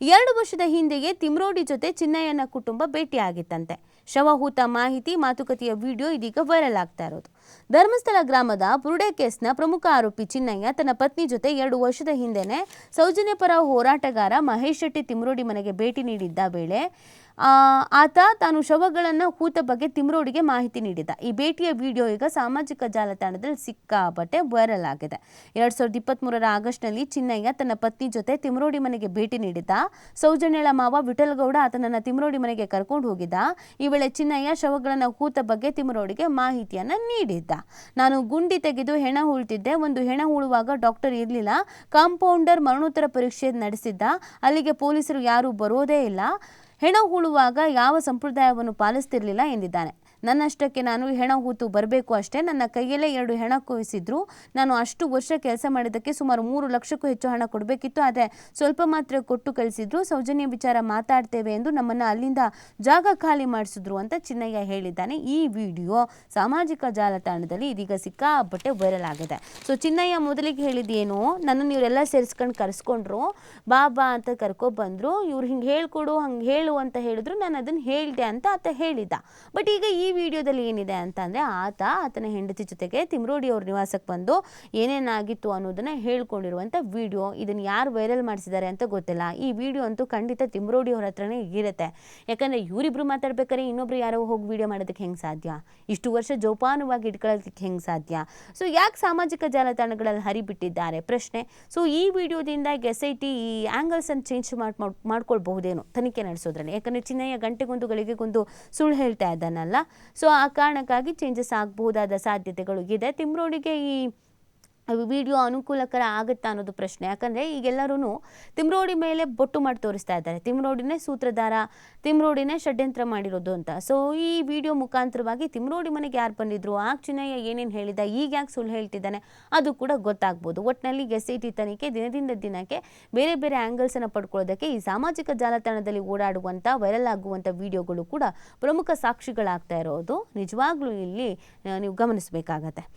ಎರಡು ವರ್ಷದ ಹಿಂದೆಯೇ ತಿಮ್ರೋಡಿ ಜೊತೆ ಚಿನ್ನಯ್ಯನ ಕುಟುಂಬ ಭೇಟಿಯಾಗಿತ್ತಂತೆ. ಶವಹೂತ ಮಾಹಿತಿ ಮಾತುಕತೆಯ ವಿಡಿಯೋ ಇದೀಗ ವೈರಲ್ ಆಗ್ತಾ ಇರೋದು. ಧರ್ಮಸ್ಥಳ ಗ್ರಾಮದ ಬುರುಡೆ ಕೇಸ್ನ ಪ್ರಮುಖ ಆರೋಪಿ ಚಿನ್ನಯ್ಯ ತನ್ನ ಪತ್ನಿ ಜೊತೆ ಎರಡು ವರ್ಷದ ಹಿಂದೆನೆ ಸೌಜನ್ಯ ಪರ ಹೋರಾಟಗಾರ ಮಹೇಶ್ ಶೆಟ್ಟಿ ತಿಮ್ರೋಡಿ ಮನೆಗೆ ಭೇಟಿ ನೀಡಿದ್ದ ವೇಳೆ ಆತ ತಾನು ಶವಗಳನ್ನು ಕೂತ ಬಗ್ಗೆ ತಿಮ್ರೋಡಿಗೆ ಮಾಹಿತಿ ನೀಡಿದ್ದ. ಈ ಭೇಟಿಯ ವಿಡಿಯೋ ಈಗ ಸಾಮಾಜಿಕ ಜಾಲತಾಣದಲ್ಲಿ ಸಿಕ್ಕಾಪಟ್ಟೆ ವೈರಲ್ ಆಗಿದೆ. ಎರಡ್ ಸಾವಿರದ ಇಪ್ಪತ್ತ್ಮೂರರ ಆಗಸ್ಟ್ನಲ್ಲಿ ಚಿನ್ನಯ್ಯ ತನ್ನ ಪತ್ನಿ ಜೊತೆ ತಿಮ್ರೋಡಿ ಮನೆಗೆ ಭೇಟಿ ನೀಡಿದ್ದ. ಸೌಜನ್ಯಳ ಮಾವ ವಿಠಲಗೌಡ ಆತನನ್ನು ತಿಮ್ರೋಡಿ ಮನೆಗೆ ಕರ್ಕೊಂಡು ಹೋಗಿದ್ದ. ಈ ವೇಳೆ ಚಿನ್ನಯ್ಯ ಶವಗಳನ್ನು ಕೂತ ಬಗ್ಗೆ ತಿಮ್ರೋಡಿಗೆ ಮಾಹಿತಿಯನ್ನು ನೀಡಿದ್ದ. ನಾನು ಗುಂಡಿ ತೆಗೆದು ಹೆಣ ಹೂಳ್ತಿದ್ದೆ. ಒಂದು ಹೆಣ ಹೂಳುವಾಗ ಡಾಕ್ಟರ್ ಇರಲಿಲ್ಲ. ಕಾಂಪೌಂಡರ್ ಮರಣೋತ್ತರ ಪರೀಕ್ಷೆ ನಡೆಸಿದ್ದ. ಅಲ್ಲಿಗೆ ಪೊಲೀಸರು ಯಾರೂ ಬರೋದೇ ಇಲ್ಲ. ಹೆಣ ಹೂಳುವಾಗ ಯಾವ ಸಂಪ್ರದಾಯವನ್ನು ಪಾಲಿಸ್ತಿರ್ಲಿಲ್ಲ ಎಂದಿದ್ದಾನೆ. ನನ್ನಷ್ಟಕ್ಕೆ ನಾನು ಹೆಣ ಹೂತು ಬರಬೇಕು ಅಷ್ಟೇ. ನನ್ನ ಕೈಯಲ್ಲೇ ಎರಡು ಹೆಣ ಕೂಯಿಸಿದ್ರು ನಾನು ಅಷ್ಟು ವರ್ಷ ಕೆಲಸ ಮಾಡಿದ್ದಕ್ಕೆ ಸುಮಾರು ಮೂರು ಲಕ್ಷಕ್ಕೂ ಹೆಚ್ಚು ಹಣ ಕೊಡಬೇಕಿತ್ತು. ಆದರೆ ಸ್ವಲ್ಪ ಮಾತ್ರ ಕೊಟ್ಟು ಕಳಿಸಿದ್ರು. ಸೌಜನ್ಯ ವಿಚಾರ ಮಾತಾಡ್ತೇವೆ ಎಂದು ನಮ್ಮನ್ನು ಅಲ್ಲಿಂದ ಜಾಗ ಖಾಲಿ ಮಾಡಿಸಿದ್ರು ಅಂತ ಚಿನ್ನಯ್ಯ ಹೇಳಿದ್ದಾನೆ. ಈ ವಿಡಿಯೋ ಸಾಮಾಜಿಕ ಜಾಲತಾಣದಲ್ಲಿ ಇದೀಗ ಸಿಕ್ಕಾಪಟ್ಟೆ ವೈರಲ್ ಆಗಿದೆ. ಸೊ ಚಿನ್ನಯ್ಯ ಮೊದಲಿಗೆ ಹೇಳಿದ್ದೇನು, ನನ್ನನ್ನು ಇವರೆಲ್ಲ ಸೇರಿಸ್ಕೊಂಡು ಕರೆಸ್ಕೊಂಡ್ರು. ಬಾ ಬಾ ಅಂತ ಕರ್ಕೊಬಂದ್ರು ಇವ್ರು ಹಿಂಗೆ ಹೇಳ್ಕೊಡು, ಹಂಗೆ ಹೇಳು ಅಂತ ಹೇಳಿದ್ರು, ನಾನು ಅದನ್ನು ಹೇಳಿದೆ ಅಂತ ಆತ ಹೇಳಿದ್ದ ಬಟ್ ಈಗ ಈ ವಿಡಿಯೋದಲ್ಲಿ ಏನಿದೆ ಅಂತ ಅಂದರೆ ಆತ, ಆತನ ಹೆಂಡತಿ ಜೊತೆಗೆ ತಿಮ್ರೋಡಿ ಅವ್ರ ನಿವಾಸಕ್ಕೆ ಬಂದು ಏನೇನಾಗಿತ್ತು ಅನ್ನೋದನ್ನು ಹೇಳ್ಕೊಂಡಿರುವಂಥ ವಿಡಿಯೋ ಇದನ್ನು ಯಾರು ವೈರಲ್ ಮಾಡಿಸಿದ್ದಾರೆ ಅಂತ ಗೊತ್ತಿಲ್ಲ. ಈ ವಿಡಿಯೋ ಅಂತೂ ಖಂಡಿತ ತಿಮ್ರೋಡಿ ಅವ್ರ ಹತ್ರನೇ ಇರುತ್ತೆ. ಯಾಕಂದರೆ ಇವರಿಬ್ಬರು ಮಾತಾಡ್ಬೇಕಾದ್ರೆ ಇನ್ನೊಬ್ರು ಯಾರೋ ಹೋಗಿ ವಿಡಿಯೋ ಮಾಡೋದಕ್ಕೆ ಹೆಂಗೆ ಸಾಧ್ಯ? ಇಷ್ಟು ವರ್ಷ ಜೋಪಾನವಾಗಿ ಇಟ್ಕೊಳ್ಳೋದಕ್ಕೆ ಹೆಂಗೆ ಸಾಧ್ಯ? ಸೊ ಯಾಕೆ ಸಾಮಾಜಿಕ ಜಾಲತಾಣಗಳಲ್ಲಿ ಹರಿಬಿಟ್ಟಿದ್ದಾರೆ? ಪ್ರಶ್ನೆ. ಸೊ ಈ ವಿಡಿಯೋದಿಂದ ಎಸ್ ಐ ಟಿ ಈ ಆ್ಯಂಗಲ್ಸನ್ನು ಚೇಂಜ್ ಮಾಡಿ ಮಾಡ್ಕೊಳ್ಬಹುದೇನೋ? ತನಿಖೆ ನಡೆಸೋದ್ರಲ್ಲಿ ಯಾಕಂದರೆ ಚಿನ್ನಯ್ಯ ಗಂಟೆಗೊಂದು ಗಳಿಗೆಗೊಂದು ಸುಳ್ಳು ಹೇಳ್ತಾ ಇದ್ದಾನಲ್ಲ. ಸೊ ಆ ಕಾರಣಕ್ಕಾಗಿ ಚೇಂಜಸ್ ಆಗಬಹುದಾದ ಸಾಧ್ಯತೆಗಳು ಇದೆ. ತಿಮ್ರೋಡಿಗೆ ಈ ವಿಡಿಯೋ ಅನುಕೂಲಕರ ಆಗುತ್ತಾ ಅನ್ನೋದು ಪ್ರಶ್ನೆ. ಯಾಕಂದರೆ ಈಗೆಲ್ಲರೂ ತಿಮ್ರೋಡಿ ಮೇಲೆ ಬೊಟ್ಟು ಮಾಡಿ ತೋರಿಸ್ತಾ ಇದ್ದಾರೆ. ತಿಮ್ರೋಡಿನೇ ಸೂತ್ರಧಾರ, ತಿಮ್ರೋಡಿನೇ ಷಡ್ಯಂತ್ರ ಮಾಡಿರೋದು ಅಂತ. ಸೊ ಈ ವಿಡಿಯೋ ಮುಖಾಂತರವಾಗಿ ತಿಮ್ರೋಡಿ ಮನೆಗೆ ಯಾರು ಬಂದಿದ್ರು? ಆ ಚಿನ್ನಯ್ಯ ಏನೇನು ಹೇಳಿದ? ಈಗ ಯಾಕೆ ಸುಳ್ಳು ಹೇಳ್ತಿದ್ದಾನೆ? ಅದು ಕೂಡ ಗೊತ್ತಾಗ್ಬೋದು. ಒಟ್ಟಿನಲ್ಲಿ ಎಸ್ ಐ ಟಿ ತನಿಖೆ ದಿನದಿಂದ ದಿನಕ್ಕೆ ಬೇರೆ ಬೇರೆ ಆ್ಯಂಗಲ್ಸನ್ನು ಪಡ್ಕೊಳ್ಳೋದಕ್ಕೆ ಈ ಸಾಮಾಜಿಕ ಜಾಲತಾಣದಲ್ಲಿ ಓಡಾಡುವಂಥ ವೈರಲ್ ಆಗುವಂಥ ವಿಡಿಯೋಗಳು ಕೂಡ ಪ್ರಮುಖ ಸಾಕ್ಷಿಗಳಾಗ್ತಾ ಇರೋದು ನಿಜವಾಗ್ಲೂ ಇಲ್ಲಿ ನೀವು ಗಮನಿಸಬೇಕಾಗತ್ತೆ.